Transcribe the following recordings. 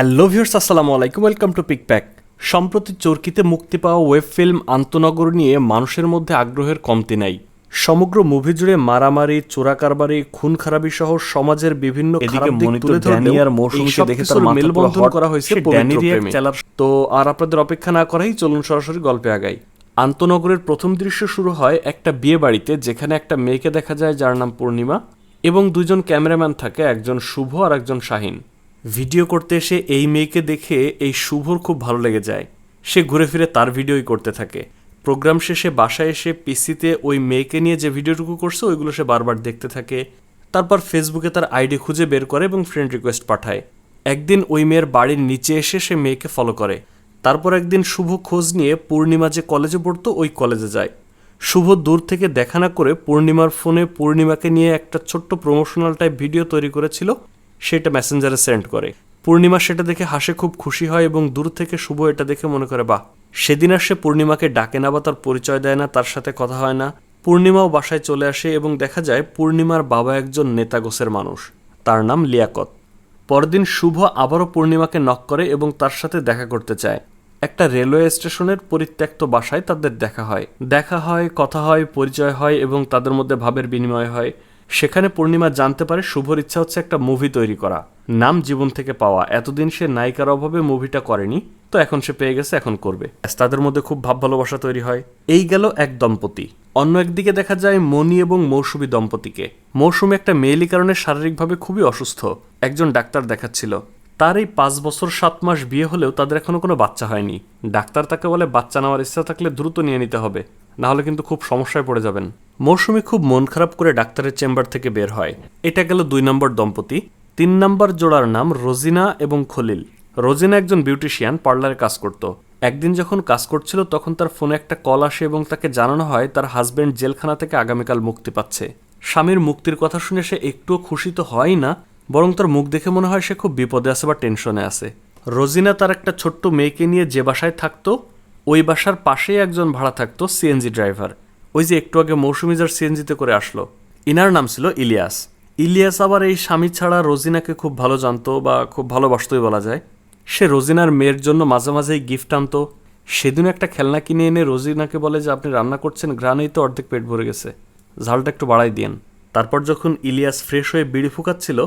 Hello viewers আসসালামু আলাইকুম welcome to পিকপ্যাক সম্প্রতি চরকিতে মুক্তি পাওয়া ওয়েব ফিল্ম আন্তনগর নিয়ে মানুষের মধ্যে আগ্রহের কমতি নাই। সমগ্র মুভি জুড়ে মারামারি চোরাকারবারি খুন খারাপি সহ সমাজের বিভিন্ন দেখে তার মেলবন্ধন করা হয়েছে তো আর আপনাদের অপেক্ষা না করাই চলুন সরাসরি গল্পে আগাই। আন্তনগরের প্রথম দৃশ্য শুরু হয় একটা বিয়ে বাড়িতে যেখানে একটা মেয়েকে দেখা যায় যার নাম পূর্ণিমা এবং দুজন ক্যামেরাম্যান থাকে একজন শুভ আর একজন শাহিন। ভিডিও করতে এসে এই মেয়েকে দেখে এই শুভর খুব ভালো লেগে যায়। সে ঘুরে ফিরে তার ভিডিওই করতে থাকে। প্রোগ্রাম শেষে বাসায় এসে পিসিতে ওই মেয়েকে নিয়ে যে ভিডিওটুকু করছে, ওইগুলো সে বারবার দেখতে থাকে। তারপর ফেসবুকে তার আইডি খুঁজে বের করে এবং ফ্রেন্ড রিকোয়েস্ট পাঠায়। একদিন ওই মেয়ের বাড়ির নিচে এসে সে মেয়েকে ফলো করে। তারপর একদিন শুভ খোঁজ নিয়ে পূর্ণিমা যে কলেজে পড়তো, ওই কলেজে যায়। শুভ দূর থেকে দেখা না করে পূর্ণিমার ফোনে পূর্ণিমাকে নিয়ে একটা ছোট্ট প্রমোশনাল টাইপ ভিডিও তৈরি করেছিল। সেটা মেসেঞ্জারে সেন্ড করে। পূর্ণিমা সেটা দেখে হাসে, খুব খুশি হয় এবং দূর থেকে শুভ এটা দেখে মনে করে, বাহ, সেদিন আর সে পূর্ণিমাকে ডাকে না বা তার পরিচয় দেয় না, তার সাথে কথা হয় না। পূর্ণিমাও বাসায় চলে আসে এবং দেখা যায় পূর্ণিমার বাবা একজন নেতা গোছের মানুষ, তার নাম লিয়াকত। পরদিন শুভ আবারও পূর্ণিমাকে নক করে এবং তার সাথে দেখা করতে চায়। একটা রেলওয়ে স্টেশনের পরিত্যক্ত বাসায় তাদের দেখা হয়। দেখা হয়, কথা হয়, পরিচয় হয় এবং তাদের মধ্যে ভাবের বিনিময় হয়। সেখানে পূর্ণিমা জানতে পারে শুভর ইচ্ছা হচ্ছে একটা মুভি তৈরি করা। নাম জীবন থেকে পাওয়া। এতদিন সে নায়িকার অভাবে মুভিটা করেনি, তো এখন সে পেয়ে গেছে, এখন করবে। তাদের মধ্যে খুব ভাব ভালোবাসা তৈরি হয়। এই গেল এক দম্পতি। অন্য একদিকে দেখা যায় মনি এবং মৌসুমী দম্পতিকে। মৌসুমী একটা মেয়েলি কারণে শারীরিকভাবে খুবই অসুস্থ। একজন ডাক্তার দেখাচ্ছিল। তার এই পাঁচ বছর, সাত মাস বিয়ে হলেও তাদের এখনও কোনো বাচ্চা হয়নি। ডাক্তার তাকে বলে, বাচ্চা নেওয়ার ইচ্ছা থাকলে দ্রুত নিয়ে নিতে হবে। নাহলে কিন্তু খুব সমস্যায় পড়ে যাবেন। মৌসুমী খুব মন খারাপ করে ডাক্তারের চেম্বার থেকে বের হয়। এটা গেল দুই নম্বর দম্পতি। তিন নম্বর জোড়ার নাম রোজিনা এবং খলিল। রোজিনা একজন বিউটিশিয়ান, পার্লারে কাজ করত। একদিন যখন কাজ করছিল, তখন তার ফোনে একটা কল আসে এবং তাকে জানানো হয় তার হাজব্যান্ড জেলখানা থেকে আগামীকাল মুক্তি পাচ্ছে। স্বামীর মুক্তির কথা শুনে সে একটুও খুশি তো হয়ই না, বরং তার মুখ দেখে মনে হয় সে খুব বিপদে আছে বা টেনশনে আছে। রোজিনা তার একটা ছোট্ট মেয়েকে নিয়ে যে বাসায় থাকতো, ওই বাসার পাশেই একজন ভাড়া থাকতো, সিএনজি ড্রাইভার। ওই যে একটু আগে মৌসুমি যার সিএনজিতে করে আসলো, ইনার নাম ছিল ইলিয়াস। ইলিয়াস আবার এই স্বামী ছাড়া রোজিনাকে খুব ভালো জানতো বা খুব ভালোবাসতোই বলা যায়। সে রোজিনার মেয়ের জন্য মাঝে মাঝেই গিফট আনতো। সেদিন একটা খেলনা কিনে এনে রোজিনাকে বলে যে, আপনি রান্না করছেন গ্রানেই তো অর্ধেক পেট ভরে গেছে। ঝালটা একটু বাড়াই দিয়েন। তারপর যখন ইলিয়াস ফ্রেশ হয়ে বিড়ি ফুকাচ্ছিল,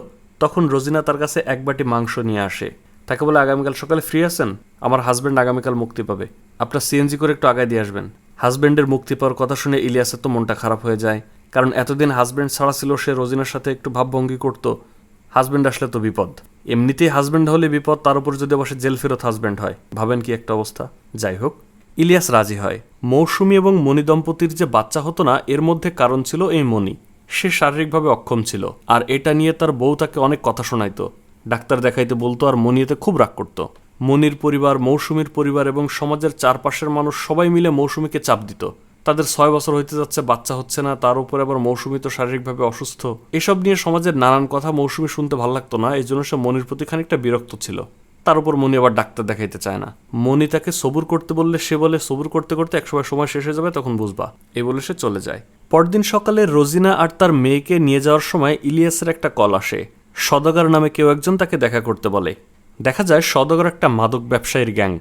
তখন রোজিনা তার কাছে এক বাটি মাংস নিয়ে আসে। তাকে বলে, আগামীকাল সকালে ফ্রি আছেন? আমার হাজব্যান্ড আগামীকাল মুক্তি পাবে। আপনার সিএনজি করে একটু আগায় দিয়ে আসবেন। হাজব্যান্ডের মুক্তি পাওয়ার কথা শুনে ইলিয়াসের তো মনটা খারাপ হয়ে যায়। কারণ এতদিন হাজব্যান্ড ছাড়া ছিল সে রোজিনার সাথে একটু ভাবভঙ্গি করতো। হাজব্যান্ড আসলে তো বিপদ। এমনিতেই হাজব্যান্ড হলে বিপদ, তার উপর যদি অবশ্যই জেল ফেরত হাজব্যান্ড হয়। ভাবেন কি একটা অবস্থা? যাই হোক, ইলিয়াস রাজি হয়। মৌসুমি এবং মণি দম্পতির যে বাচ্চা হতো না, এর মধ্যে কারণ ছিল এই মণি। সে শারীরিকভাবে অক্ষম ছিল, আর এটা নিয়ে তার বউ তাকে অনেক কথা শোনাইতো। ডাক্তার দেখাইতে বলতো, আর মনি এতে খুব রাগ করতো। মনির পরিবার, মৌসুমীর পরিবার এবং সমাজের চারপাশের মানুষ সবাই মিলে মৌসুমীকে চাপ দিত। তাদের ছয় বছর হইতে যাচ্ছে, বাচ্চা হচ্ছে না, তার উপরে আবার মৌসুমী তো শারীরিকভাবে অসুস্থ। এসব নিয়ে সমাজের নানান কথা মৌসুমী শুনতে ভালো লাগতো না, এই জন্য সে মনির প্রতি খানিকটা বিরক্ত ছিল। তার উপর মনি আবার ডাক্তার দেখাইতে চায় না। মনি তাকে সবুর করতে বললে সে বলে, সবুর করতে করতে একসময় সময় শেষ হয়ে যাবে, তখন বুঝবা। এই বলে সে চলে যায়। পরদিন সকালে রোজিনা আর তার মেয়েকে নিয়ে যাওয়ার সময় ইলিয়াসের একটা কল আসে। সদাগর নামে কেউ একজন তাকে দেখা করতে বলে। দেখা যায় সদগর একটা মাদক ব্যবসায়ীর গ্যাং।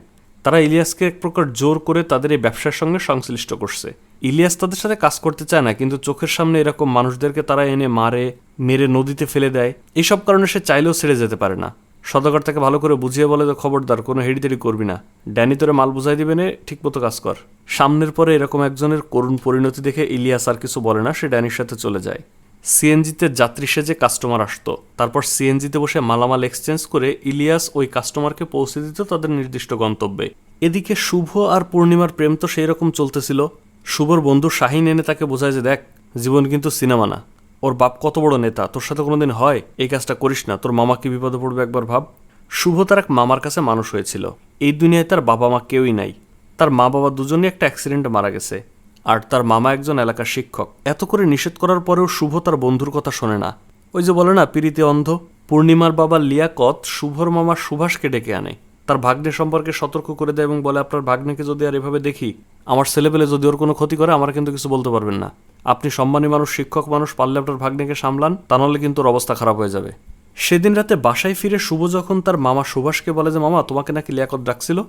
তারা ইলিয়াসকে এক প্রকার জোর করে তাদের এই ব্যবসার সঙ্গে সংশ্লিষ্ট করছে। ইলিয়াস তাদের সাথে কাজ করতে চায় না, কিন্তু চোখের সামনে এরকম মানুষদেরকে তারা এনে মারে, মেরে নদীতে ফেলে দেয়। এইসব কারণে সে চাইলেও ছেড়ে যেতে পারে না। সদাগর তাকে ভালো করে বুঝিয়ে বলে তো খবরদার, কোনো হেড়িতেড়ি করবি না। ড্যানি, তোরে মাল বুঝাই দিবে নে ঠিক মতো কাজ কর। সামনের পরে এরকম একজনের করুণ পরিণতি দেখে ইলিয়াস আর কিছু বলে না, সে ড্যানির সাথে চলে যায়। সিএনজিতে যাত্রী সেজে কাস্টমার আসতো, তারপর সিএনজিতে বসে মালামাল এক্সচেঞ্জ করে ইলিয়াস ওই কাস্টমারকে পৌঁছে দিত তাদের নির্দিষ্ট গন্তব্যে। এদিকে শুভ আর পূর্ণিমার প্রেম তো সেই রকম চলতেছিল। শুভর বন্ধু শাহিন এনে তাকে বোঝায় যে, দেখ, জীবন কিন্তু সিনেমা না। ওর বাপ কত বড় নেতা, তোর সাথে কোনোদিন হয়? এই কাজটা করিস না, তোর মামা কি বিপদে পড়বে একবার ভাব? শুভ তার এক মামার কাছে মানুষ হয়েছিল। এই দুনিয়ায় তার বাবা মা কেউই নাই। তার মা বাবা দুজনেই একটা অ্যাক্সিডেন্টে মারা গেছে। আর তার মামা একজন এলাকার শিক্ষক। এত করে নিষেধ করার পরেও শুভ তার বন্ধুর কথা শোনে না। ওই যে বলে না পিড়িতে অন্ধ? পূর্ণিমার বাবা লিয়াকত শুভর মামা সুভাষকে ডেকে আনে। তার ভাগ্নে সম্পর্কে সতর্ক করে দেয় এবং বলে, আপনার ভাগ্নেকে যদি আর এভাবে দেখি, আমার ছেলেপেলে যদি ওর কোনো ক্ষতি করে, আমার কিন্তু কিছু বলতে পারবেন না। আপনি সম্মানী মানুষ, শিক্ষক মানুষ, পারলে আপনার ভাগ্নেকে সামলান, তা নাহলে কিন্তু ওর অবস্থা খারাপ হয়ে যাবে। সেদিন রাতে বাসায় ফিরে শুভ যখন তার মামা সুভাষকে বলে যে, মামা, তোমাকে নাকি লিয়াকত ডাকছিল?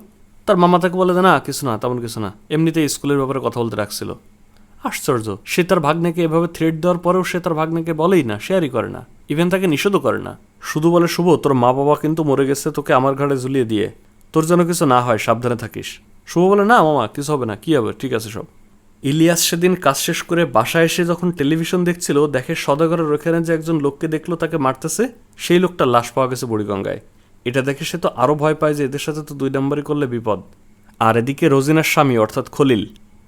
তার মামা তাকে বলে না, কিছু না, তেমন কিছু না। এমনিতে স্কুলের ব্যাপারে কথা বলতে রাখছিল আশ্চর্য, সে তার ভাগ্নেকে এভাবে থ্রেড দেওয়ার পরেও সে তার ভাগ্নেকে বলেই না শেয়ারই করে না ইভেন তাকে নিষেধও করে না। শুধু বলে, শুভ, তোর মা বাবা কিন্তু মরে গেছে, তোকে আমার ঘাড়ে ঝুলিয়ে দিয়ে। তোর যেন কিছু না হয়, সাবধানে থাকিস। শুভ বলে, না, মামা, কিছু হবে না, কি হবে? ঠিক আছে, সব। ইলিয়াস সেদিন কাজ শেষ করে বাসায় এসে যখন টেলিভিশন দেখছিল, দেখে সদাগরের ওখানে যে একজন লোককে দেখল, তাকে মারতেছে, সেই লোকটা লাশ পাওয়া গেছে বুড়িগঙ্গায়। এটা দেখে সে তো আরও ভয় পায় যে এদের সাথে তো দুই নম্বরই করলে বিপদ। আর এদিকে রোজিনার স্বামী, অর্থাৎ খলিল,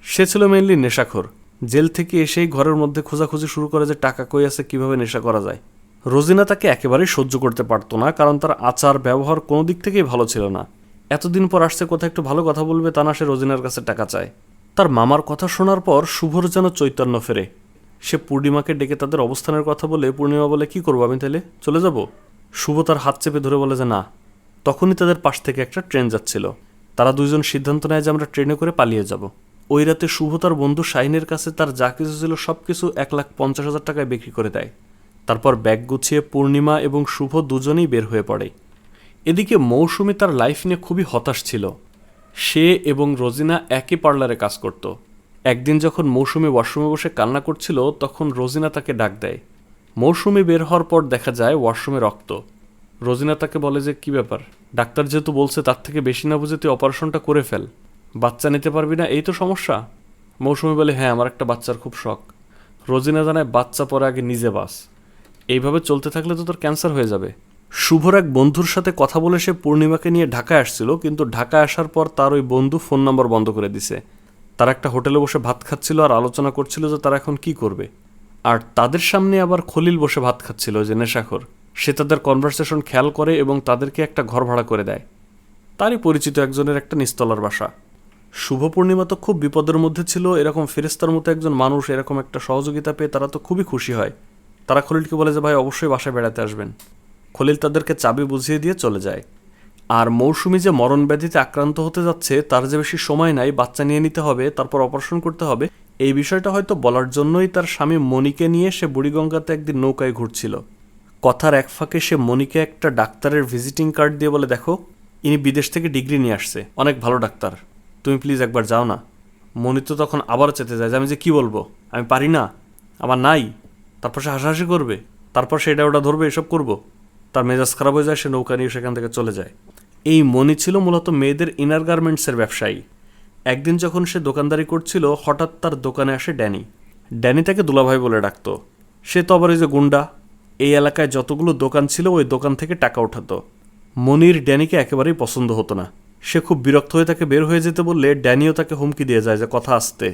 সে ছিল মেনলি নেশাখোর। জেল থেকে এসেই ঘরের মধ্যে খোঁজাখুঁজি শুরু করে যে টাকা কই আছে, কীভাবে নেশা করা যায়। রোজিনা তাকে একেবারেই সহ্য করতে পারতো না, কারণ তার আচার, ব্যবহার কোনো দিক থেকেই ভালো ছিল না। এতদিন পর আসছে কোথায় একটু ভালো কথা বলবে, তা না সে রোজিনার কাছে টাকা চায়। তার মামার কথা শোনার পর শুভর যেন চৈতন্য ফেরে। সে পূর্ণিমাকে ডেকে তাদের অবস্থানের কথা বলে, পূর্ণিমা বলে কি করব আমি তাহলে চলে যাব? শুভ তার হাত চেপে ধরে বলে যে, না, তখনই তাদের পাশ থেকে একটা ট্রেন যাচ্ছিল। তারা দুইজন সিদ্ধান্ত নেয় যে আমরা ট্রেনে করে পালিয়ে যাব। ওই রাতে শুভ তার বন্ধু শাহিনের কাছে তার যা কিছু ছিল সব কিছু এক লাখ পঞ্চাশ হাজার টাকায় বিক্রি করে দেয়। তারপর ব্যাগ গুছিয়ে পূর্ণিমা এবং শুভ দুজনেই বের হয়ে পড়ে। এদিকে মৌসুমি তার লাইফ নিয়ে খুবই হতাশ ছিল। সে এবং রোজিনা একই পার্লারে কাজ করত। একদিন যখন মৌসুমি ওয়াশরুমে বসে কান্না করছিল, তখন রোজিনা তাকে ডাক দেয়। মৌসুমি বের হওয়ার পর দেখা যায় ওয়াশরুমে রক্ত। রোজিনা তাকে বলে যে, কি ব্যাপার? ডাক্তার যেহেতু বলছে তার থেকে বেশি না বুঝে তুই অপারেশনটা করে ফেল। বাচ্চা নিতে পারবি না, এই তো সমস্যা? মৌসুমি বলে হ্যাঁ আমার একটা বাচ্চার খুব শখ। রোজিনা জানায়, বাচ্চা পরে আগে নিজে বাস। এইভাবে চলতে থাকলে তো তোর ক্যান্সার হয়ে যাবে। শুভর এক বন্ধুর সাথে কথা বলে সে পূর্ণিমাকে নিয়ে ঢাকায় আসছিল, কিন্তু ঢাকায় আসার পর তার ওই বন্ধু ফোন নম্বর বন্ধ করে দিছে। তারা একটা হোটেলে বসে ভাত খাচ্ছিল আর আলোচনা করছিল যে তারা এখন কি করবে। আর তাদের সামনে আবার খলিল বসে ভাত খাচ্ছিল যে নেশাখোর। সে তাদের কনভারসেশন খেয়াল করে এবং তাদেরকে একটা ঘর ভাড়া করে দেয়। তারই পরিচিত একজনের একটা নিস্তলার বাসা। শুভ পূর্ণিমা তো খুব বিপদের মধ্যে ছিল, এরকম ফেরেস্তার মতো একজন মানুষ, এরকম একটা সহযোগিতা পেয়ে তারা তো খুবই খুশি হয়। তারা খলিলকে বলে যে, ভাই, অবশ্যই বাসায় বেড়াতে আসবেন। খলিল তাদেরকে চাবি বুঝিয়ে দিয়ে চলে যায়। আর মৌসুমি যে মরণ ব্যাধিতে আক্রান্ত হতে যাচ্ছে, তার যে বেশি সময় নাই, বাচ্চা নিয়ে নিতে হবে, তারপর অপারেশন করতে হবে এই বিষয়টা হয়তো বলার জন্যই তার স্বামী মণিকে নিয়ে সে বুড়িগঙ্গাতে একদিন নৌকায় ঘুরছিল। কথার এক ফাঁকে সে মণিকে একটা ডাক্তারের ভিজিটিং কার্ড দিয়ে বলে, দেখো, ইনি বিদেশ থেকে ডিগ্রি নিয়ে আসছে, অনেক ভালো ডাক্তার। তুমি প্লিজ একবার যাও না। মণি তো তখন আবারও চেতে যায়, যে আমি যে কী বলব? আমি পারি না। আমার নাই। তারপর সে হাসাহাসি করবে। তারপর সেটা ওটা ধরবে, এসব করব। তার মেজাজ খারাপ হয়ে যায়, সে নৌকা নিয়ে সেখান থেকে চলে যায়। এই মণি ছিল মূলত মেয়েদের ইনার গার্মেন্টসের ব্যবসায়ী। একদিন যখন সে দোকানদারি করছিল, হঠাৎ তার দোকানে আসে ড্যানি। ড্যানি তাকে দুলাভাই বলে ডাকতো। সে তো আবার ওই যে গুন্ডা, এই এলাকায় যতগুলো দোকান ছিল, ওই দোকান থেকে টাকা ওঠাতো মনির ড্যানিকে একেবারেই পছন্দ হতো না। সে খুব বিরক্ত হয়ে তাকে বের হয়ে যেতে বললে ড্যানিও তাকে হুমকি দিয়ে যায় যে, কথা আসতে।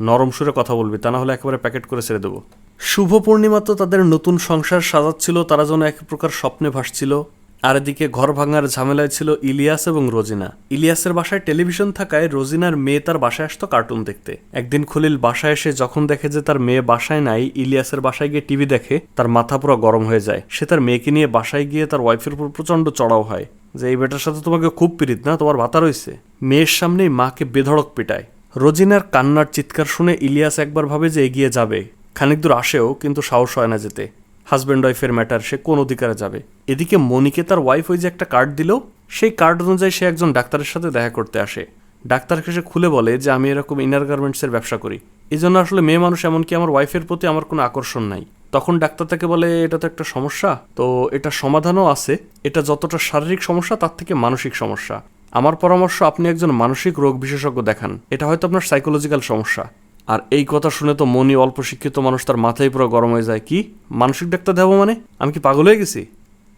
নরম সুরে কথা বলবি, তা না হলে একেবারে প্যাকেট করে ছেড়ে দেবো। শুভ পূর্ণিমা তো তাদের নতুন সংসার সাজাচ্ছিল, তারা যেন এক প্রকার স্বপ্নে ভাসছিল। আর এদিকে ঘর ভাঙার ঝামেলায় ছিল ইলিয়াস এবং রোজিনা। ইলিয়াসের বাসায় টেলিভিশন থাকায় রোজিনার মেয়ে তার বাসায় আসতো কার্টুন দেখতে। একদিন খলিল বাসায় এসে যখন দেখে যে তার মেয়ে বাসায় নাই, ইলিয়াসের বাসায় গিয়ে টিভি দেখে তার মাথা পুরো গরম হয়ে যায়। সে তার মেয়েকে নিয়ে বাসায় গিয়ে তার ওয়াইফের উপর প্রচণ্ড চড়াও হয়। যে এই বেটার সাথে তোমাকে খুব পীড়িত না? তোমার ভাতা রয়েছে। মেয়ের সামনেই মাকে বেধড়ক পিটায়। রোজিনার কান্নার চিৎকার শুনে ইলিয়াস একবার ভাবে যে এগিয়ে যাবে। খানিক দূর আসেও কিন্তু সাহস হয় না যেতে। হাজব্যান্ড ওয়াইফের ম্যাটার, সে কোন অধিকারে যাবে? এদিকে মনিকে তার ওয়াইফ ওই যে একটা কার্ড দিল, সেই কার্ড অনুযায়ী সে একজন ডাক্তারের সাথে দেখা করতে আসে। ডাক্তারকে সে খুলে বলে যে, আমি এরকম ইনার গার্মেন্টসের ব্যবসা করি। এই জন্য আসলে মেয়ে মানুষ এমনকি আমার ওয়াইফের প্রতি আমার কোনো আকর্ষণ নাই। তখন ডাক্তার তাকে বলে, এটা তো একটা সমস্যা। তো এটা সমাধানও আছে। এটা যতটা শারীরিক সমস্যা, তার থেকে মানসিক সমস্যা। আমার পরামর্শ, আপনি একজন মানসিক রোগ বিশেষজ্ঞ দেখান। এটা হয়তো আপনার সাইকোলজিক্যাল সমস্যা। আর এই কথা শুনে তো মনি অল্প শিক্ষিত মানুষ তার মাথায় পুরো গরম হয়ে যায়। কি? মানসিক ডাক্তার দেবো মানে? আমি কি পাগল হয়ে গেছি?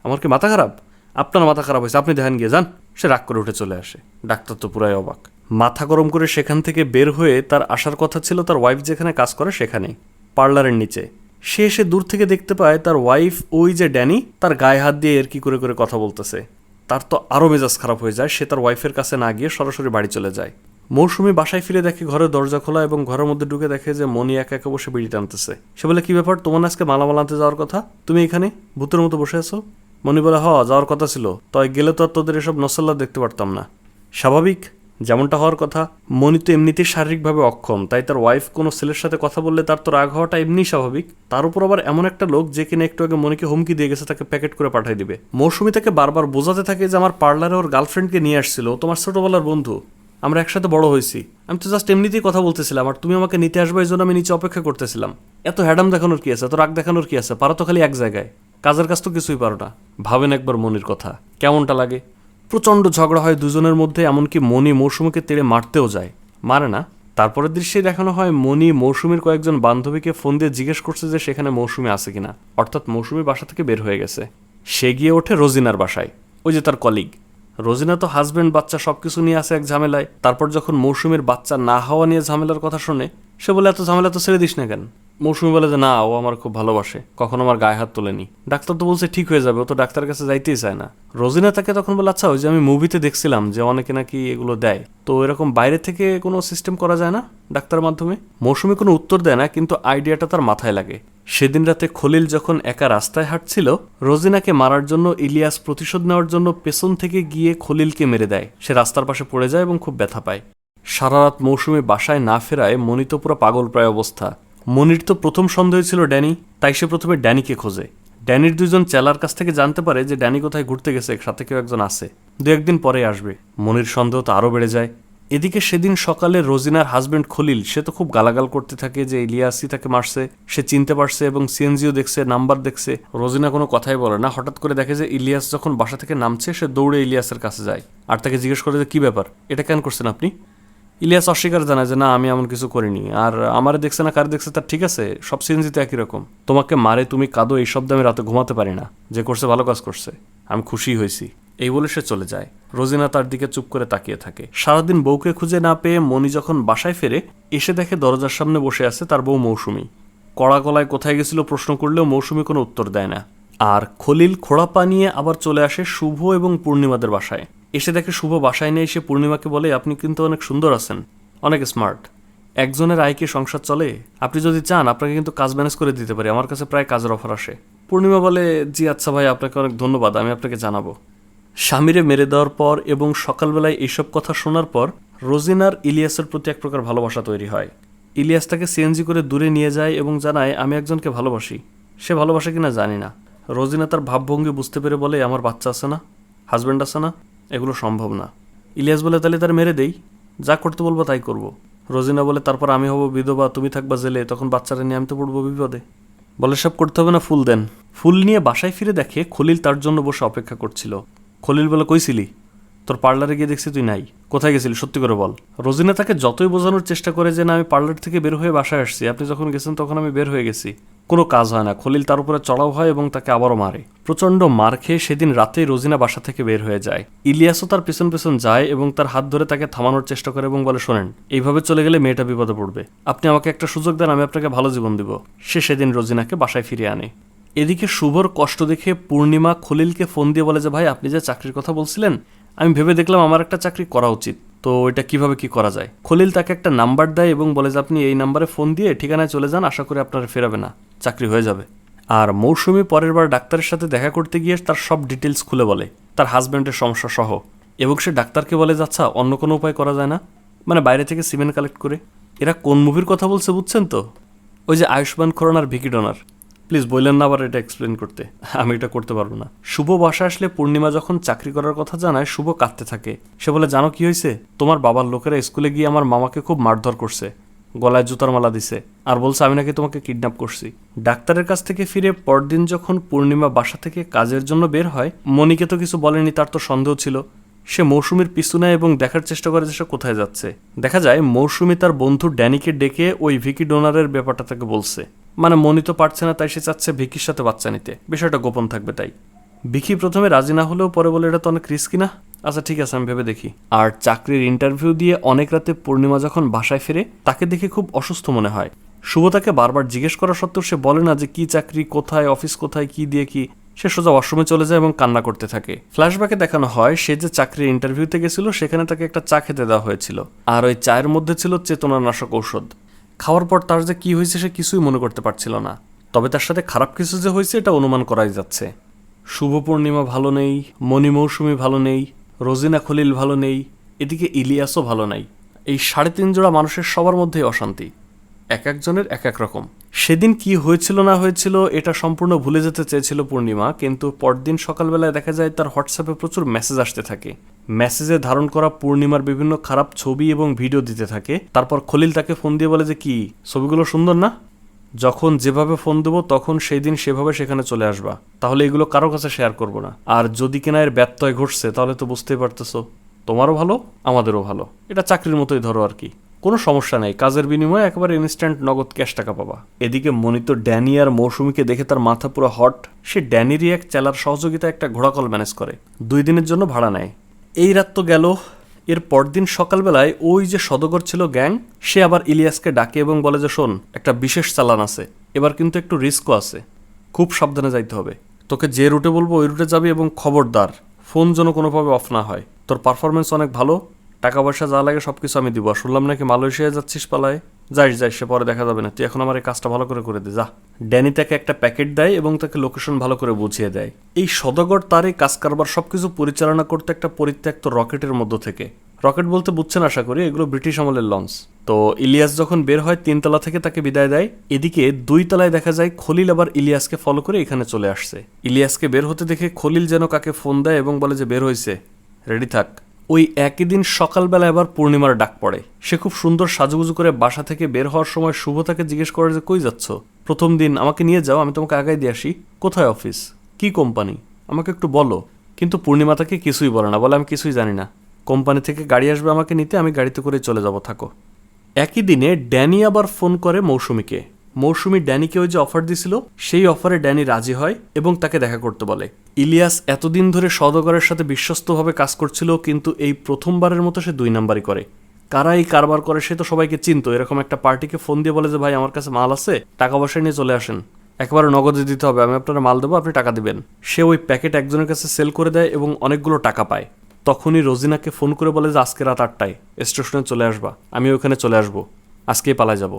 আমার কি মাথা খারাপ? আপনার মাথা খারাপ হয়েছে, আপনি দেখেন গিয়ে, যান। সে রাগ করে উঠে চলে আসে। ডাক্তার তো পুরাই অবাক। মাথা গরম করে সেখান থেকে বের হয়ে তার আসার কথা ছিল তার ওয়াইফ যেখানে কাজ করে সেখানেই, পার্লারের নিচে। সে এসে দূর থেকে দেখতে পায় তার ওয়াইফ ওই যে ড্যানি, তার গায়ে হাত দিয়ে এর কি করে করে কথা বলতেছে। তার তো আরও মেজাজ খারাপ হয়ে যায়, সে তার ওয়াইফের কাছে না গিয়ে সরাসরি বাড়ি চলে যায়। মৌসুমি বাসায় ফিরে দেখে ঘরের দরজা খোলা এবং ঘরের মধ্যে ঢুকে দেখে যে মনি একা একা বসে বিড়ি টানতেছে। সে বলে, কি ব্যাপার? তোমার আজকে মালামাল আনতে যাওয়ার কথা? তুমি এখানে? ভূতের মতো বসে আছো? মনি বলে, হ, যাওয়ার কথা ছিল। তাই গেলে তো আর তোদের এসব নসল্লা দেখতে পারতাম না। স্বাভাবিক, যেমনটা হওয়ার কথা, মনি তো এমনিতেই শারীরিকভাবে অক্ষম, তাই তার ওয়াইফ কোনো ছেলের সাথে কথা বললে তার তো রাগ হওয়াটা এমনি স্বাভাবিক। তার উপর আবার এমন একটা লোক যে কিনা একটু আগে মনিকে হুমকি দিয়ে গেছে, তাকে প্যাকেট করে পাঠিয়ে দিবে। মৌসুমি তাকে বারবার বোঝাতে থাকে যে আমার পার্লারে ওর গার্লফ্রেন্ডকে নিয়ে আসছিল, তোমার ছোটবেলার বন্ধু। আমরা একসাথে বড় হয়েছি। আমি তো জাস্ট এমনিতেই কথা বলতেছিলাম, আর তুমি আমাকে নিতে আসবে এই জন্য আমি নিচে অপেক্ষা করতেছিলাম। এত হ্যাডাম দেখানোর কি আছে? এত রাগ দেখানোর কি আছে? পারো তো খালি এক জায়গায়। কাজের কাজ তো কিছুই পারো না। ভাবেন একবার মনির কথা। কেমনটা লাগে? প্রচণ্ড ঝগড়া হয় দুজনের মধ্যে, এমনকি মনি মৌসুমীকে তেড়ে মারতেও যায়। মারে না। তারপরের দৃশ্যে দেখানো হয় মনি মৌসুমীর কয়েকজন বান্ধবীকে ফোন দিয়ে জিজ্ঞেস করছে যে সেখানে মৌসুমি আছে কিনা। অর্থাৎ মৌসুমী বাসা থেকে বের হয়ে গেছে। সে গিয়ে ওঠে রোজিনার বাসায়। ওই যে তার কলিগ রোজিনা তো হাজবেন্ড বাচ্চা সবকিছু নিয়ে আসে এক ঝামেলায়। তারপর যখন মৌসুমীর বাচ্চা না হওয়া নিয়ে ঝামেলার কথা শুনে, সে বলে, এত ঝামেলা তো ছেড়ে দিস না কেন? মৌসুমি বলে যে, না, ও আমার খুব ভালোবাসে। কখনো আমার গায়ে হাত তোলেনি। ডাক্তার তো বলছে, ঠিক হয়ে যাবে, ও তো ডাক্তারের কাছে যাইতেই চায় না। রোজিনা তাকে তখন বলে আচ্ছা ওই যে আমি মুভিতে দেখছিলাম যে অনেকে নাকি এগুলো দেয়। তো এরকম বাইরে থেকে কোনো সিস্টেম করা যায় না ডাক্তারের মাধ্যমে? মৌসুমি কোনো উত্তর দেয় না, কিন্তু আইডিয়াটা তার মাথায় লাগে। সেদিন রাতে খলিল যখন একা রাস্তায় হাঁটছিল, রোজিনাকে মারার জন্য ইলিয়াস প্রতিশোধ নেওয়ার জন্য পেছন থেকে গিয়ে খলিলকে মেরে দেয়। সে রাস্তার পাশে পড়ে যায় এবং খুব ব্যথা পায়। সারা রাত মৌসুমি বাসায় না ফেরায় মনি তো পুরো পাগল প্রায় অবস্থা। মনির তো প্রথম সন্দেহ ছিল ড্যানি, তাই সে প্রথমে ড্যানিকে খোঁজে। ড্যানির দুজন চেলার কাছ থেকে জানতে পারে যে ড্যানি কোথায় ঘুরতে গেছে, সাথে কেউ একজন আছে। দু একদিন পরে আসবে। মনির সন্দেহ তো আরও বেড়ে যায়। এদিকে সেদিন সকালে রোজিনার হাজবেন্ড খলিল, সে তো খুব গালাগাল করতে থাকে যে ইলিয়াসই তাকে মারছে, সে চিনতে পারছে এবং সিএনজিও দেখছে, নাম্বার দেখছে। রোজিনা কোনো কথাই বলে না, হঠাৎ করে দেখে যে ইলিয়াস যখন বাসা থেকে নামছে, সে দৌড়ে ইলিয়াসের কাছে যায় আর তাকে জিজ্ঞেস করে যে কি ব্যাপার, এটা কেন করছেন আপনি? ইলিয়াস অস্বীকার জানায় যে না, আমি এমন কিছু করিনি। আর আমারে দেখছে না, কার দেখছে তার ঠিক আছে, সব সিএনজি তো একই রকম। তোমাকে মারে, তুমি কাঁদো এই শব্দে আমি রাতে ঘুমাতে পারি না। যে করছে, ভালো কাজ করছে। আমি খুশি হয়েছি। এই বলে সে চলে যায়। রোজিনা তার দিকে চুপ করে তাকিয়ে থাকে। সারাদিন বউকে খুঁজে না পেয়ে মনি যখন বাসায় ফেরে, এসে দেখে দরজার সামনে বসে আছে তার বউ মৌসুমি। কড়া গলায় কোথায় গেছিল প্রশ্ন করলেও মৌসুমি কোনো উত্তর দেয় না। আর খলিল খোড়াপা নিয়ে আবার চলে আসে শুভ এবং পূর্ণিমাদের বাসায়। এসে দেখে শুভ বাসায় নিয়ে এসে পূর্ণিমাকে বলে, আপনি কিন্তু অনেক সুন্দর আছেন, অনেক স্মার্ট। একজনের আয় কি সংসার চলে? আপনি যদি চান, আপনাকে কিন্তু কাজ ম্যানেজ করে দিতে পারি। আমার কাছে প্রায় কাজের অফার আসে। পূর্ণিমা বলে, জি আচ্ছা ভাই, আপনাকে অনেক ধন্যবাদ, আমি আপনাকে জানাব। স্বামীরে মেরে দেওয়ার পর এবং সকালবেলায় এইসব কথা শোনার পর রোজিনার ইলিয়াসের প্রতি এক প্রকার ভালোবাসা তৈরি হয়। ইলিয়াস তাকে সিএনজি করে দূরে নিয়ে যায় এবং জানায়, আমি একজনকে ভালোবাসি। সে ভালোবাসে কিনা জানি না। রোজিনা তার ভাবভঙ্গি বুঝতে পেরে বলে, আমার বাচ্চা আছে না হাজব্যান্ড আছে না, এগুলো সম্ভব না। ইলিয়াস বলে, তাহলে তার মেরে দেই। যা করতে বলব তাই করব। রোজিনা বলে, তারপর আমি হব বিধবা, তুমি থাকবা জেলে, তখন বাচ্চারা নিয়ে আমি তো পড়ব বিপদে। বলে, সব করতে হবে না, ফুল দেন। ফুল নিয়ে বাসায় ফিরে দেখে খলিল তার জন্য বসে অপেক্ষা করছিল। খলিল বলে কইছিলি, তোর পার্লারে গিয়ে দেখছি তুই নাই। কোথায় গেছিলি? সত্যি করে বল। রোজিনা তাকে যতই বোঝানোর চেষ্টা করে যে, না, আমি পার্লার থেকে বের হয়ে বাসায় আসছি। আপনি যখন গেছেন, তখন আমি বের হয়ে গেছি। কোনো কাজ হয় না। খলিল তার উপরে চড়াও হয় এবং তাকে আবারও মারে। প্রচণ্ড মার খেয়ে সেদিন রাতেই রোজিনা বাসা থেকে বের হয়ে যায়। ইলিয়াসও তার পেছন পেছন যায় এবং তার হাত ধরে তাকে থামানোর চেষ্টা করে এবং বলে, শোনেন, এইভাবে চলে গেলে মেয়েটা বিপদে পড়বে। আপনি আমাকে একটা সুযোগ দেন, আমি আপনাকে ভালো জীবন দিব। সে সেদিন রোজিনাকে বাসায় ফিরিয়ে আনে। এদিকে শুভর কষ্ট দেখে পূর্ণিমা খলিলকে ফোন দিয়ে বলে যে, ভাই, আপনি যে চাকরির কথা বলছিলেন, আমি ভেবে দেখলাম আমার একটা চাকরি করা উচিত। তো এটা কীভাবে কি করা যায়? খলিল তাকে একটা নাম্বার দেয় এবং বলে যে, আপনি এই নাম্বারে ফোন দিয়ে ঠিকানায় চলে যান, আশা করি আপনার ফেরাবে না। চাকরি হয়ে যাবে। আর মৌসুমি পরের বার ডাক্তারের সাথে দেখা করতে গিয়ে তার সব ডিটেলস খুলে বলে, তার হাজব্যান্ডের সমস্যা সহ। এবং সে ডাক্তারকে বলে যাচ্ছা অন্য কোনো উপায় করা যায় না? মানে বাইরে থেকে সিমেন্ট কালেক্ট করে? এরা কোন মুভির কথা বলছে বুঝছেন তো? ওই যে আয়ুষ্মান খোরানার ভিকি ডোনার। প্লিজ বললেন না আবার এটা এক্সপ্লেন করতে। আমি এটা করতে পারব না। শুভ বাসা আসলে পূর্ণিমা যখন চাকরি করার কথা জানায়, শুভ কাঁদতে থাকে। সে বলে, জানো কি হয়েছে তোমার বাবার লোকেরা স্কুলে গিয়ে আমার মামাকে খুব মারধর করছে। গলায় জুতার মালা দিছে। আর বলছে, আমি নাকি তোমাকে কিডন্যাপ করছি। ডাক্তারের কাছ থেকে ফিরে পরদিন যখন পূর্ণিমা বাসা থেকে কাজের জন্য বের হয় মনিকে তো কিছু বলেনি, তার তো সন্দেহ ছিল। সে মৌসুমীর পিছু নেয় এবং দেখার চেষ্টা করে যে সে কোথায় যাচ্ছে। দেখা যায়, মৌসুমি তার বন্ধু ড্যানিকে ডেকে ওই ভিকি ডোনারের ব্যাপারটা তাকে বলছে। মানে মনি তো পারছে না, তাই সে চাচ্ছে ভিকির সাথে বাচ্চা নিতে। বিষয়টা গোপন থাকবে তাই। ভিকি প্রথমে রাজি না হলেও পরে বলে, এটা তো অনেক রিস্কি না? আচ্ছা ঠিক আছে, আমি ভেবে দেখি। আর চাকরির ইন্টারভিউ দিয়ে অনেক রাতে পূর্ণিমা যখন বাসায় ফেরে, তাকে দেখে খুব অসুস্থ মনে হয়। শুভ তাকে বারবার জিজ্ঞেস করা সত্ত্বেও সে বলে না যে, কি চাকরি, কোথায় অফিস কোথায়, কি দিয়ে কি? সে সোজা ওয়াশরুমে চলে যায় এবং কান্না করতে থাকে। ফ্ল্যাশব্যাকে দেখানো হয়, সে যে চাকরির ইন্টারভিউতে গেছিল, সেখানে তাকে একটা চা খেতে দেওয়া হয়েছিল। আর ওই চায়ের মধ্যে ছিল চেতনানাশক ঔষধ। খাওয়ার পর তার যে কি হয়েছে সে কিছুই মনে করতে পারছিল না। তবে তার সাথে খারাপ কিছু যে হয়েছে এটা অনুমান করাই যাচ্ছে। শুভ পূর্ণিমা ভালো নেই, মণি মৌসুমি ভালো নেই, রোজিনা খলিল ভালো নেই, এদিকে ইলিয়াসও ভালো নাই। এই সাড়ে তিন জোড়া মানুষের সবার মধ্যেই অশান্তি। এক একজনের এক এক রকম। সেদিন কি হয়েছিল না হয়েছিল এটা সম্পূর্ণ ভুলে যেতে চেয়েছিল পূর্ণিমা, কিন্তু পরদিন সকালবেলায় দেখা যায় তার হোয়াটসঅ্যাপে প্রচুর মেসেজ আসতে থাকে। মেসেজে ধারণ করা পূর্ণিমার বিভিন্ন খারাপ ছবি এবং ভিডিও দিতে থাকে। তারপর খলিল তাকে ফোন দিয়ে বলে যে, কি, ছবিগুলো সুন্দর না? যখন যেভাবে ফোন দেবো, তখন সেই দিন সেভাবে সেখানে চলে আসবা। তাহলে এগুলো কারও কাছে শেয়ার করব না। আর যদি কিনা এর ব্যত্যয় ঘটছে, তাহলে তো বুঝতেই পারতেছো, তোমারও ভালো, আমাদেরও ভালো। এটা চাকরির মতোই ধরো আর কি। কোনো সমস্যা নেই, কাজের বিনিময়ে একেবারে ইনস্ট্যান্ট নগদ ক্যাশ টাকা পাবা। এদিকে মনিত ড্যানি আর মৌসুমীকে দেখে তার মাথা পুরো হট। সে ড্যানিরই এক চেলার সহযোগিতা একটা ঘোড়াকল ম্যানেজ করে। দুই দিনের জন্য ভাড়া নেয়। এই রাত তো গেল। এর পরদিন সকালবেলায় ওই যে সদগর ছিল গ্যাং, সে আবার ইলিয়াসকে ডাকে এবং বলে যে, শোন, একটা বিশেষ চালান আছে। এবার কিন্তু একটু রিস্কও আছে। খুব সাবধানে যাইতে হবে। তোকে যে রুটে বলব ওই রুটে যাবি এবং খবরদার। ফোন যেন কোনোভাবে অফ না হয়। তোর পারফরমেন্স অনেক ভালো। টাকা পয়সা যা লাগে সব কিছু আমি দিব। শুনলাম নাকি মালয়েশিয়ায় যাচ্ছিস পালায়? যাইস যাইস সে পরে দেখা যাবে না। তুই এখন আমার এই কাজটা ভালো করে করে দে, যা। ড্যানি তাকে একটা প্যাকেট দেয় এবং তাকে লোকেশন ভালো করে বুঝিয়ে দেয়। এই সদাগর, তার এই কাজ কারবার সবকিছু পরিচালনা করতে একটা পরিত্যক্ত রকেটের মধ্য থেকে। রকেট বলতে বুঝছেন আশা করি, এগুলো ব্রিটিশ আমলের লঞ্চ। তো ইলিয়াস যখন বের হয়, তিনতলা থেকে তাকে বিদায় দেয়। এদিকে দুই তলায় দেখা যায়, খলিল আবার ইলিয়াসকে ফলো করে এখানে চলে আসছে। ইলিয়াসকে বের হতে দেখে খলিল যেন কাকে ফোন দেয় এবং বলে যে, বের হয়েছে রেডি থাক। ওই একই দিন সকালবেলা আবার পূর্ণিমার ডাক পড়ে। সে খুব সুন্দর সাজুগুজু করে বাসা থেকে বের হওয়ার সময় শুভ তাকে জিজ্ঞেস করে যে, কই যাচ্ছ? প্রথম দিন আমাকে নিয়ে যাও, আমি তোমাকে আগাই দিয়ে আসি। কোথায় অফিস? কি কোম্পানি? আমাকে একটু বলো। কিন্তু পূর্ণিমা তাকে কিছুই বলে না, বলে, আমি কিছুই জানি না। কোম্পানি থেকে গাড়ি আসবে আমাকে নিতে, আমি গাড়িতে করে চলে যাব, থাকো। একই দিনে ড্যানি আবার ফোন করে মৌসুমীকে। মৌসুমী ড্যানিকে ওই যে অফার দিছিল, সেই অফারে ড্যানি রাজি হয় এবং তাকে দেখা করতে বলে। ইলিয়াস এতদিন ধরে সদগরের সাথে বিশ্বস্তভাবে কাজ করছিল, কিন্তু এই প্রথমবারের মতো সে দুই নাম্বারই করে। কারা এই কারবার করে সে তো সবাইকে চিনতো। এরকম একটা পার্টিকে ফোন দিয়ে বলে যে, ভাই, আমার কাছে মাল আছে, টাকা পয়সা নিয়ে চলে আসেন। একেবারে নগদে দিতে হবে, আমি আপনার মাল দেবো, আপনি টাকা দিবেন। সে ওই প্যাকেট একজনের কাছে সেল করে দেয় এবং অনেকগুলো টাকা পায়। তখনই রোজিনাকে ফোন করে বলে যে, আজকে রাত আটটায় স্টেশনে চলে আসবা, আমি ওখানে চলে আসব, আজকেই পালায় যাব।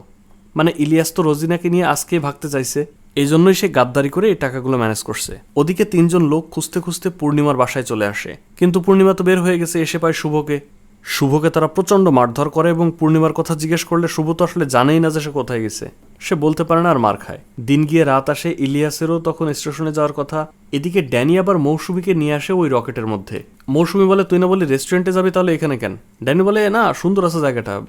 মানে ইলিয়াস তো রোজিনাকে নিয়ে আজকেই ভাগতে চাইছে। এই জন্যই সে গাদ্দারি করে এই টাকাগুলো ম্যানেজ করছে। ওদিকে তিনজন লোক খুঁজতে খুঁজতে পূর্ণিমার বাসায় চলে আসে। কিন্তু পূর্ণিমা তো বের হয়ে গেছে, এসে পায় শুভকে। শুভকে তারা প্রচণ্ড মারধর করে এবং পূর্ণিমার কথা জিজ্ঞেস করলে শুভ তো আসলে জানেই না যে সে কোথায় গেছে। সে বলতে পারে না আর মার খায়। দিন গিয়ে রাত আসে, ইলিয়াসেরও তখন স্টেশনে যাওয়ার কথা। এদিকে ড্যানি আবার মৌসুমিকে নিয়ে আসে ওই রকেটের মধ্যে। মৌসুমি বলে, তুই না বলি রেস্টুরেন্টে যাবি তাহলে এখানে কেন? ড্যানি বলে, না, সুন্দর আছে জায়গাটা।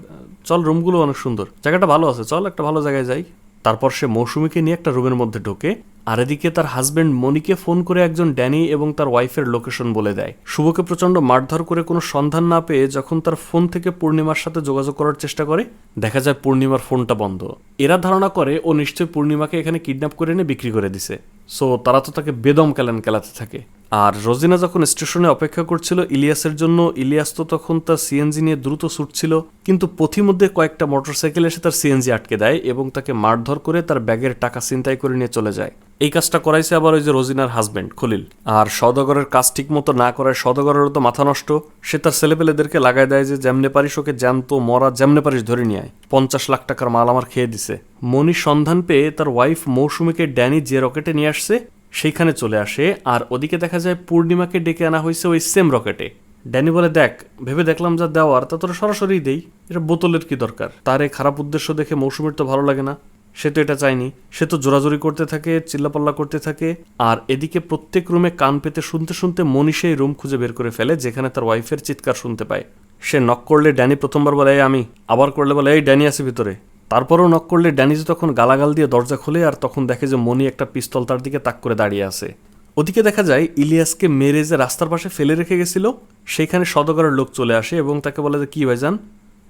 চল রুমগুলো অনেক সুন্দর। জায়গাটা ভালো আছে, চল একটা ভালো জায়গায় যাই। তারপর সে মৌসুমীকে নিয়ে একটা রুমের মধ্যে ঢোকে, আর এদিকে তার হাজবেন্ড মনিকে ফোন করে একজন ড্যানি এবং তার ওয়াইফের লোকেশন বলে দেয়। শুভকে প্রচণ্ড মারধর করে কোনো সন্ধান না পেয়ে যখন তার ফোন থেকে পূর্ণিমার সাথে যোগাযোগ করার চেষ্টা করে, দেখা যায় পূর্ণিমার ফোনটা বন্ধ। এরা ধারণা করে, ও নিশ্চয়ই পূর্ণিমাকে এখানে কিডন্যাপ করে এনে বিক্রি করে দিছে। সো তারা তো তাকে বেদম কেলান কেলাতে থাকে। আর রোজিনা যখন স্টেশনে অপেক্ষা করছিল, ইলিয়াসের জন্য, ইলিয়াস তো তখন তার সিএনজি নিয়ে দ্রুত ছুটছিল কিন্তু পথিমধ্যে কয়েকটা মোটরসাইকেল এসে তার সিএনজি আটকে দেয় এবং তাকে মারধর করে তার ব্যাগের টাকা ছিনতাই করে নিয়ে চলে যায়। এই কাজটা করাইছে আবার ওই যে রোজিনার হাজবেন্ড খলিল। আর সদাগরের কাজ ঠিক মতো না করায় সদাগরেরও তো মাথা নষ্ট। সে তার ছেলেপেলেদেরকে লাগাই দেয় যে, যেমনে পারিস ওকে জ্যান্ত মরা, যেমনে পারিস ধরে নিয়ে আয়। পঞ্চাশ লাখ টাকার মাল আমার খেয়ে দিছে। মনি সন্ধান পেয়ে তার ওয়াইফ মৌসুমীকে ড্যানি যে রকেটে নিয়ে আসছে সেইখানে চলে আসে, আর ওদিকে দেখা যায় পূর্ণিমাকে ডেকে আনা হয়েছে ওই সেম রকেটে ড্যানি বলে, দেখ, ভেবে দেখলাম যা দেওয়ার, তা তোরা সরাসরি দেই, এটা বোতলের কি দরকার? তার এই খারাপ উদ্দেশ্য দেখে মৌসুমীর তো ভালো লাগে না। সে তো এটা চায়নি। সে তো জোরাজোরি করতে থাকে, চিল্লাপাল্লা করতে থাকে, আর এদিকে প্রত্যেক রুমে কান পেতে শুনতে শুনতে মনি সেই রুম খুঁজে বের করে ফেলে, যেখানে তার ওয়াইফের চিৎকার শুনতে পায়। সে নক করলে ড্যানি প্রথমবার বলে, "এই আমি। আবার করলে বলে, এই ড্যানি আছে ভিতরে। তারপরেও নক করলে ড্যানি যে তখন গালাগাল দিয়ে দরজা খুলে আর তখন দেখে যে মনি একটা পিস্তল তার দিকে তাক করে দাঁড়িয়ে আছে। ওদিকে দেখা যায় ইলিয়াসকে মেরে যে রাস্তার পাশে ফেলে রেখে গেছিল, সেইখানে সদগরের লোক চলে আসে এবং তাকে বলে যে, কি ভাইজান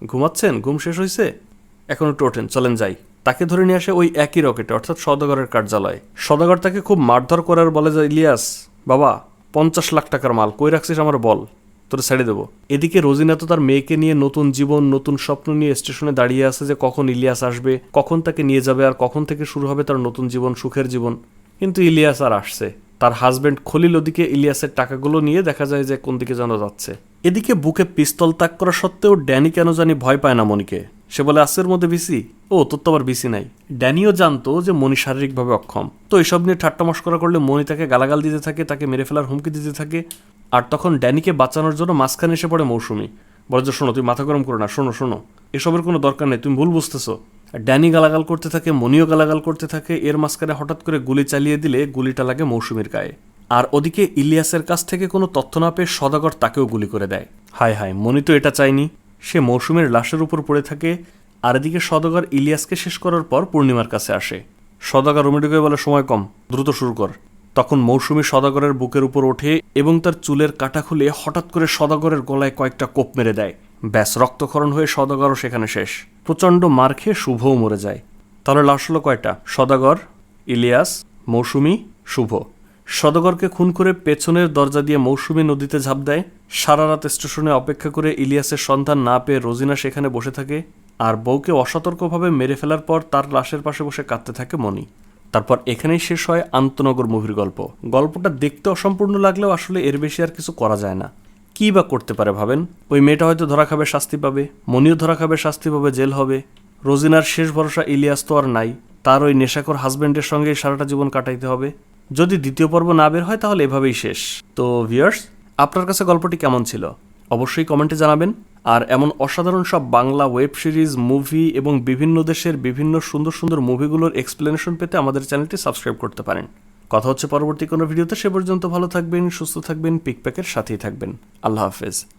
ঘুমাচ্ছেন? ঘুম শেষ হয়েছে এখন একটু ওঠেন, চলেন যাই। তাকে ধরে নিয়ে আসে ওই একই রকেটে, অর্থাৎ সদাগরের কার্যালয়। সদাগর তাকে খুব মারধর করার বলে যে, ইলিয়াস, বাবা, পঞ্চাশ লাখ টাকার মাল, কই রাখছিস আমার বল। তোর ছেড়ে দেবো। এদিকে রোজিনা তো তার মেয়েকে নিয়ে নতুন জীবন, নতুন স্বপ্ন নিয়ে স্টেশনে দাঁড়িয়ে আছে যে কখন ইলিয়াস আসবে, কখন তাকে নিয়ে যাবে আর কখন থেকে শুরু হবে তার নতুন জীবন, সুখের জীবন। কিন্তু ইলিয়াস আর আসছে। তার হাজবেন্ড খলিল ওদিকে ইলিয়াসের টাকাগুলো নিয়ে দেখা যায় যে কোন দিকে যেন যাচ্ছে। এদিকে বুকে পিস্তল তাক করা সত্ত্বেও ড্যানি কেন জানি ভয় পায় না মনিকে। সে বলে আসের মধ্যে বিসি ও, তোর তো আবার বিসি নাই। ড্যানিও জানতো যে মনি শারীরিকভাবে অক্ষম। তো এসব নিয়ে ঠাট্টা মস্করা করলে মনি তাকে গালাগাল দিতে থাকে, তাকে মেরে ফেলার হুমকি দিতে থাকে। আর তখন ড্যানিকে বাঁচানোর জন্য মাঝখানে এসে পড়ে মৌসুমি। যে, শোনো তুমি মাথা গরম করো না, শোনো শোনো, এসবের কোনো দরকার নেই, তুমি ভুল বুঝতেছো। ড্যানি গালাগাল করতে থাকে, মনিও গালাগাল করতে থাকে, এর মাঝখানে হঠাৎ করে গুলি চালিয়ে দিলে গুলিটা লাগে মৌসুমীর গায়ে। আর ওদিকে ইলিয়াসের কাছ থেকে কোনো তথ্য না পেয়ে সদাগর তাকেও গুলি করে দেয়। হায় হায়, মনি তো এটা চায়নি। সে মৌসুমীর লাশের উপর পড়ে থাকে, আর এদিকে সদাগর ইলিয়াসকে শেষ করার পর পূর্ণিমার কাছে আসে। সদাগর রোমেডিকে বলে, সময় কম, দ্রুত শুরু কর। তখন মৌসুমি সদাগরের বুকের উপর ওঠে এবং তার চুলের কাটা খুলে হঠাৎ করে সদাগরের গলায় কয়েকটা কোপ মেরে দেয়। ব্যাস, রক্তক্ষরণ হয়ে সদাগরও সেখানে শেষ। প্রচণ্ড মার খেয়ে শুভও মরে যায়। তাহলে লাশ হলো কয়টা? সদাগর, ইলিয়াস, মৌসুমী, শুভ। সদাগরকে খুন করে পেছনের দরজা দিয়ে মৌসুমি নদীতে ঝাঁপ দেয়। সারা রাত স্টেশনে অপেক্ষা করে ইলিয়াসের সন্ধান না পেয়ে রোজিনা সেখানে বসে থাকে। আর বউকে অসতর্কভাবে মেরে ফেলার পর তার লাশের পাশে বসে কাঁদতে থাকে মনি তারপর এখানেই শেষ হয় আন্তনগর মুভির গল্প। গল্পটা দেখতে অসম্পূর্ণ লাগলেও আসলে এর বেশি আর কিছু করা যায় না। কী বা করতে পারে ভাবেন? ওই মেয়েটা হয়তো ধরা খাবে শাস্তি পাবে, মনিও ধরা খাবে, শাস্তি পাবে, জেল হবে। রোজিনার শেষ ভরসা ইলিয়াস তো আর নাই, তার ওই নেশাকর হাজবেন্ডের সঙ্গে সারাটা জীবন কাটাইতে হবে। যদি দ্বিতীয় পর্ব না বের হয় তাহলে এভাবেই শেষ। তো ভিয়ার্স আপনার কাছে গল্পটি কেমন ছিল? অবশ্যই কমেন্টে জানাবেন। আর এমন অসাধারণ সব বাংলা ওয়েব সিরিজ, মুভি এবং বিভিন্ন দেশের বিভিন্ন সুন্দর সুন্দর মুভিগুলোর এক্সপ্লেনেশন পেতে আমাদের চ্যানেলটি সাবস্ক্রাইব করতে পারেন। কথা হচ্ছে পরবর্তী কোনো ভিডিওতে, সে পর্যন্ত ভালো থাকবেন, সুস্থ থাকবেন পিকপ্যাকের সাথেই থাকবেন। আল্লাহ হাফেজ।